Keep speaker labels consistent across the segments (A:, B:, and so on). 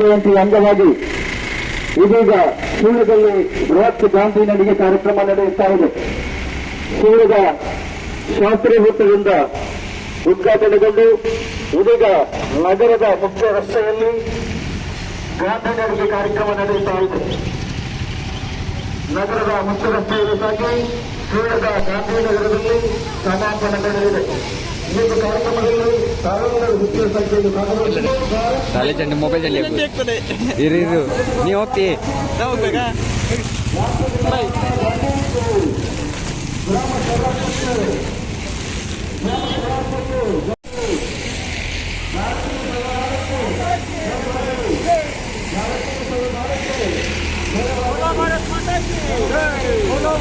A: ಜಯಂತಿ ಅಂಗವಾಗಿ ಇದೀಗ ಸೂರ್ಯದಲ್ಲಿ ಬೃಹತ್ ಗಾಂಧಿ ನಡಿಗೆ ಕಾರ್ಯಕ್ರಮ ನಡೆಯುತ್ತಾ ಇದೆ. ಸೂರ್ಯದ ಶಾಸ್ತ್ರೀಯ ವೃತ್ತದಿಂದ ಉದ್ಘಾಟನೆಗೊಂಡು ಇದೀಗ ನಗರದ ಮುಖ್ಯ ರಸ್ತೆಯಲ್ಲಿ ಗಾಂಧಿ ನಡಿಗೆ ಕಾರ್ಯಕ್ರಮ ನಡೆಯುತ್ತಾ ಇದೆ. ನಗರದ ಮುಖ್ಯ ರಸ್ತೆಯಲ್ಲಿ ಸಾಗಿ ಸೂರ್ಯದ ಗಾಂಧಿನಗರದಲ್ಲಿ ಸಮಾಪನ ಈ
B: ತಲೆಚಂಡು ಮೊಬೈಲ್
C: ಅಲ್ಲಿ
B: ಇರು ಇರು ನೀವು ಹೋಗ್ತಿ
C: ಹೋಗ್ಬೇಕಾ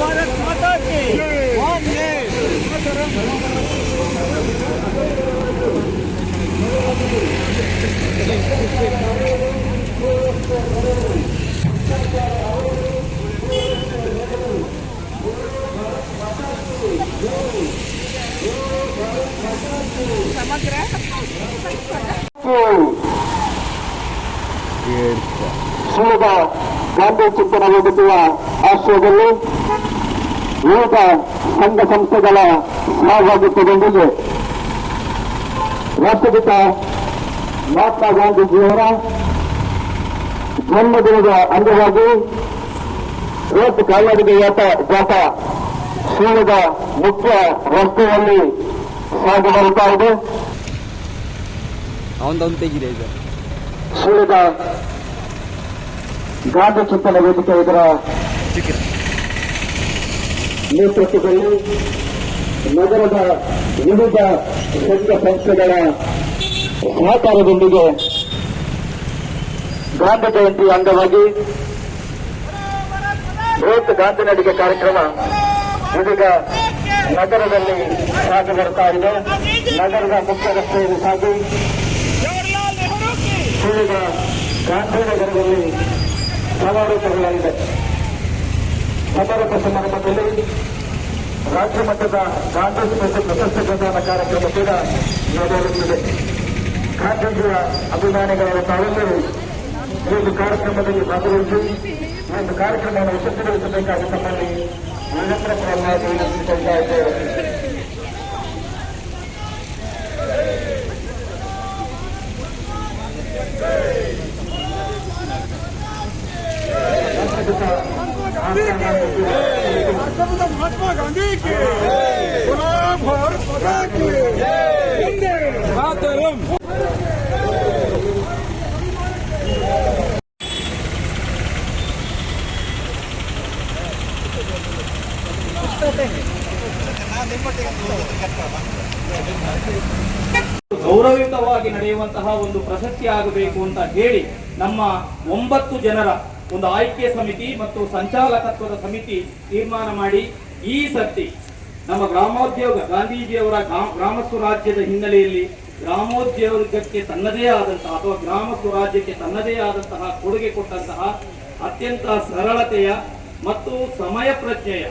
C: ಭಾರತ್
A: ಸುಲಭ ಗಾಂಧಿ ಚಿಂತನೆ ವೇದಿಕೆಯ ಆಶ್ರಯದಲ್ಲಿ ವಿವಿಧ ಸಂಘ ಸಂಸ್ಥೆಗಳ ಸಹಭಾಗಿತ್ವದೊಂದಿಗೆ ರಾಷ್ಟ್ರಪಿತ ಮಹಾತ್ಮ ಗಾಂಧೀಜಿಯವರ ಜನ್ಮದಿನದ ಅಂಗವಾಗಿ ಬೃಹತ್ ಕಾಲ್ನಡಿಗೆ ಯಾತ ಜಾತ ಶಿವದ ಮುಖ್ಯ ರಸ್ತೆಯಲ್ಲಿ ಸಾಗಿ ಬರುತ್ತಾ ಇದೆ. ಶಿವದ ಗಾಂಧಿ ಚಿಂತನೆ ವೇದಿಕೆ ಇದರ ನೇತೃತ್ವದಲ್ಲಿ ನಗರದ ವಿವಿಧ ಸಂಘ ಸಂಸ್ಥೆಗಳ ಸಹಕಾರದೊಂದಿಗೆ ಗಾಂಧ ಜಯಂತಿ ಅಂಗವಾಗಿ ಬೃಹತ್ ಗಾಂಧಿ ನಡಿಗೆ ಕಾರ್ಯಕ್ರಮ ಇದೀಗ ನಗರದಲ್ಲಿ ಸಾಗಿ ಬರ್ತಾ ಇದೆ ನಗರದ ಮುಖ್ಯ ರಸ್ತೆಯಲ್ಲಿ ಸಾಗಿ ಸುಳಿದ ಗಾಂಧಿನಗರದಲ್ಲಿ ಸಮಾರೋಪಗಳಾಗಿದೆ ಸಮಾರೋಪ ಸಮಾರಂಭದಲ್ಲಿ ರಾಜ್ಯ ಮಟ್ಟದ ಕಾಂಗ್ರೆಸ್ ಮತ್ತು ಪ್ರಶಸ್ತಿ ಪ್ರದಾನ ಕಾರ್ಯಕ್ರಮ ಕೂಡ ನಡೆಯುತ್ತಿದೆ ಗಾಂಧೀಜಿಯ ಅಭಿಮಾನಿಗಳ ತಾವೆಲ್ಲರೂ ಈ ಒಂದು ಕಾರ್ಯಕ್ರಮದಲ್ಲಿ ಭಾಗವಹಿಸಿ ಈ ಒಂದು ಕಾರ್ಯಕ್ರಮವನ್ನು ಯಶಸ್ವಿಗೊಳಿಸಬೇಕಾಗಿ ತಮ್ಮಲ್ಲಿ ವಿನಮ್ರ ಪರವಾಗಿ ವಿನಂತಿಸಿಕೊಳ್ತಾ ಇದ್ದೇವೆ. ಮಹಾತ್ಮ
C: ಗಾಂಧಿ
D: ಗೌರವಯುತವಾಗಿ ನಡೆಯುವಂತಹ ಒಂದು ಪ್ರಶಸ್ತಿ ಆಗಬೇಕು ಅಂತ ಹೇಳಿ ನಮ್ಮ ಒಂಬತ್ತು ಜನರ ಒಂದು ಆಯ್ಕೆ ಸಮಿತಿ ಮತ್ತು ಸಂಚಾಲಕತ್ವದ ಸಮಿತಿ ತೀರ್ಮಾನ ಮಾಡಿ ಈ ಸರ್ತಿ ನಮ್ಮ ಗ್ರಾಮೋದ್ಯೋಗ, ಗಾಂಧೀಜಿಯವರ ಗ್ರಾ- ಗ್ರಾಮ ಸ್ವರಾಜ್ಯದ ಹಿನ್ನೆಲೆಯಲ್ಲಿ ಗ್ರಾಮೋದ್ಯೋಗಕ್ಕೆ ತನ್ನದೇ ಆದಂತಹ ಅಥವಾ ಗ್ರಾಮ ಸ್ವರಾಜ್ಯಕ್ಕೆ ತನ್ನದೇ ಆದಂತಹ ಕೊಡುಗೆ ಕೊಟ್ಟಂತಹ ಅತ್ಯಂತ ಸರಳತೆಯ ಮತ್ತು ಸಮಯ ಪ್ರಜ್ಞೆಯ,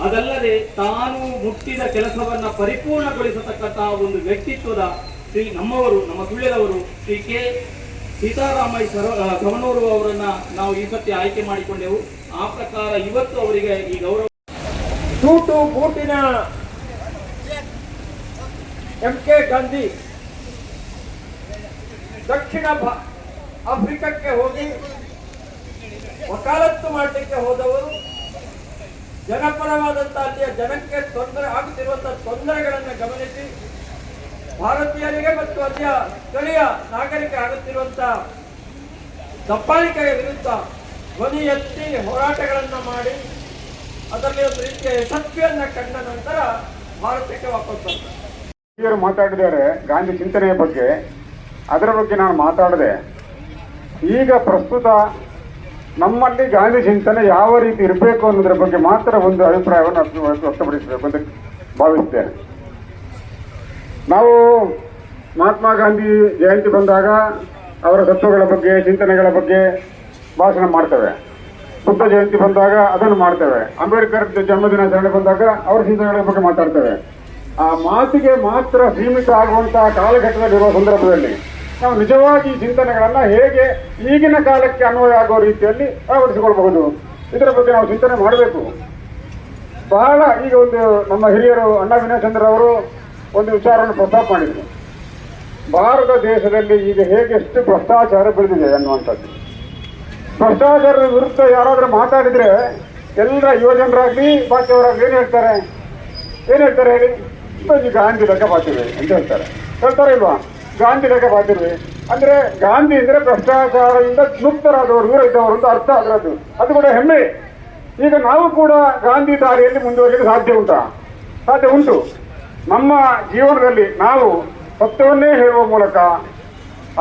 D: ಅದಲ್ಲದೆ ತಾನು ಮುಟ್ಟಿದ ಕೆಲಸವನ್ನ ಪರಿಪೂರ್ಣಗೊಳಿಸತಕ್ಕಂತಹ ಒಂದು ವ್ಯಕ್ತಿತ್ವದ ಶ್ರೀ ನಮ್ಮವರು, ನಮ್ಮ ಸುಳ್ಯದವರು ಶ್ರೀ ಕೆ. ಸೀತಾರಾಮಯ್ಯ ಸರ ಸವಣೂರು ಅವರನ್ನ ನಾವು ಈ ಸತಿ ಆಯ್ಕೆ ಮಾಡಿಕೊಂಡೆವು. ಆ ಪ್ರಕಾರ ಇವತ್ತು ಅವರಿಗೆ ಈ ಗೌರವ
C: ಸೂಟು ಬೂಟಿನ ಎಂ ಕೆ ಗಾಂಧಿ ದಕ್ಷಿಣ ಆಫ್ರಿಕಕ್ಕೆ ಹೋಗಿ ವಕಾಲತ್ತು ಮಾಡಲಿಕ್ಕೆ ಹೋದವರು, ಜನಪರವಾದಂತಹ ಅಲ್ಲಿಯ ಜನಕ್ಕೆ ತೊಂದರೆ ಆಗುತ್ತಿರುವಂತಹ ತೊಂದರೆಗಳನ್ನು ಗಮನಿಸಿ ಭಾರತೀಯರಿಗೆ ಮತ್ತು ಅಲ್ಲಿಯ ಸ್ಥಳೀಯ ನಾಗರಿಕ ಆಗುತ್ತಿರುವಂತಹ ದಬ್ಬಾಳಿಕೆಯ ವಿರುದ್ಧ ಧ್ವನಿ ಎತ್ತಿ ಹೋರಾಟಗಳನ್ನು ಮಾಡಿ ಅದರಲ್ಲಿ ಒಂದು ರೀತಿಯ ಯಶಸ್ವಿಯನ್ನ ಕಂಡ ನಂತರ ಭಾರತಕ್ಕೆ ವಾಪಸ್
E: ಹಿರಿಯರು ಮಾತಾಡಿದ್ದಾರೆ, ಗಾಂಧಿ ಚಿಂತನೆಯ ಬಗ್ಗೆ. ಅದರ ಬಗ್ಗೆ ನಾನು ಮಾತಾಡಿದೆ, ಈಗ ಪ್ರಸ್ತುತ ನಮ್ಮಲ್ಲಿ ಗಾಂಧಿ ಚಿಂತನೆ ಯಾವ ರೀತಿ ಇರಬೇಕು ಅನ್ನೋದ್ರ ಬಗ್ಗೆ ಮಾತ್ರ ಒಂದು ಅಭಿಪ್ರಾಯವನ್ನು ವ್ಯಕ್ತ- ವ್ಯಕ್ತಪಡಿಸಬೇಕು ಅಂತ ಭಾವಿಸ್ತೇನೆ. ನಾವು ಮಹಾತ್ಮ ಗಾಂಧಿ ಜಯಂತಿ ಬಂದಾಗ ಅವರ ತತ್ವಗಳ ಬಗ್ಗೆ, ಚಿಂತನೆಗಳ ಬಗ್ಗೆ ಭಾಷಣ ಮಾಡ್ತೇವೆ. ಬುದ್ಧ ಜಯಂತಿ ಬಂದಾಗ ಅದನ್ನು ಮಾಡ್ತೇವೆ. ಅಂಬೇಡ್ಕರ್ ಜನ್ಮದಿನಾಚರಣೆ ಬಂದಾಗ ಅವರ ಚಿಂತನೆಗಳ ಬಗ್ಗೆ ಮಾತಾಡ್ತೇವೆ. ಆ ಮಾತಿಗೆ ಮಾತ್ರ ಸೀಮಿತ ಆಗುವಂತಹ ಕಾಲಘಟ್ಟದಲ್ಲಿರುವ ಸಂದರ್ಭದಲ್ಲಿ ನಾವು ನಿಜವಾಗಿ ಚಿಂತನೆಗಳನ್ನ ಹೇಗೆ ಈಗಿನ ಕಾಲಕ್ಕೆ ಅನ್ವಯ ಆಗೋ ರೀತಿಯಲ್ಲಿ ಅಳವಡಿಸಿಕೊಳ್ಬಹುದು. ಇದರ ಬಗ್ಗೆ ನಾವು ಚಿಂತನೆ ಮಾಡಬೇಕು. ಬಹಳ ಈಗ ಒಂದು ನಮ್ಮ ಹಿರಿಯರು ಅಣ್ಣ ವಿನಯಚಂದ್ರ ಅವರು ಒಂದು ವಿಚಾರವನ್ನು ಪ್ರಸ್ತಾಪ ಮಾಡಿದ್ರು. ಭಾರತ ದೇಶದಲ್ಲಿ ಈಗ ಹೇಗೆಷ್ಟು ಭ್ರಷ್ಟಾಚಾರ ಬೆಳೆದಿದೆ ಅನ್ನುವಂಥದ್ದು. ಭ್ರಷ್ಟಾಚಾರದ ವಿರುದ್ಧ ಯಾರಾದರೂ ಮಾತಾಡಿದರೆ ಎಲ್ಲರ ಯುವಜನರಾಗಲಿ ಭಾಷೆಯವರಾಗಲಿ ಏನು ಹೇಳ್ತಾರೆ? ಏನು ಹೇಳ್ತಾರೆ ಹೇಳಿ? ಗಾಂಧಿ ಲೆಕ್ಕ ಬಾತಿರ್ವಿ ಅಂತ ಹೇಳ್ತಾರೆ. ಹೇಳ್ತಾರೆ ಇಲ್ವಾ? ಗಾಂಧಿ ಲೆಕ್ಕ ಬಾತಿರ್ವಿ ಅಂದ್ರೆ ಗಾಂಧಿ ಅಂದರೆ ಭ್ರಷ್ಟಾಚಾರದಿಂದ ಮುಕ್ತರಾದವರು ದೂರ ಇದ್ದವರು ಅಂತ ಅರ್ಥ ಅದರದ್ದು ಅದು ಕೂಡ ಹೆಮ್ಮೆ. ಈಗ ನಾವು ಕೂಡ ಗಾಂಧಿ ದಾರಿಯಲ್ಲಿ ಮುಂದುವರಿಯಲು ಸಾಧ್ಯ ಉಂಟಾ? ಸಾಧ್ಯ ಉಂಟು. ನಮ್ಮ ಜೀವನದಲ್ಲಿ ನಾವು ಸತ್ಯವನ್ನೇ ಹೇಳುವ ಮೂಲಕ,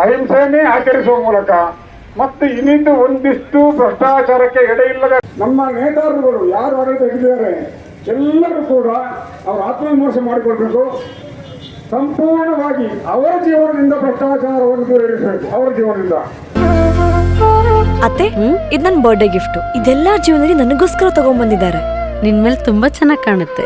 E: ಅಹಿಂಸೆಯನ್ನೇ ಆಚರಿಸುವ ಮೂಲಕ, ಮತ್ತು ಇನ್ನಿಂದು ಒಂದಿಷ್ಟು ಭ್ರಷ್ಟಾಚಾರಕ್ಕೆ ಎಡೆ ಇಲ್ಲದ ನಮ್ಮ ನೇತಾರರುಗಳು ಯಾರು ಆಡಳಿತ ತೆಗೆದಿದ್ದಾರೆ, ಎಲ್ಲರೂ ಕೂಡ ಅವರು ಆತ್ಮವಿಮರ್ಶೆ ಮಾಡಿಕೊಳ್ಬೇಕು. ಸಂಪೂರ್ಣವಾಗಿ ಅವರ ಜೀವನದಿಂದ ಭ್ರಷ್ಟಾಚಾರವನ್ನು ದೂರ ಇರಿಸಬೇಕು, ಅವರ ಜೀವನದಿಂದ.
F: ಅತ್ತೆ, ಇದು ನನ್ನ ಬರ್ಡೇ ಗಿಫ್ಟ್ ಇದೆಲ್ಲ ಜೀವನದಲ್ಲಿ ನನಗೋಸ್ಕರ ತಗೊಂಡ್ಬಂದಿದ್ದಾರೆ
G: ನಿನ್ ಮೇಲೆ ತುಂಬಾ ಚೆನ್ನಾಗಿ ಕಾಣುತ್ತೆ.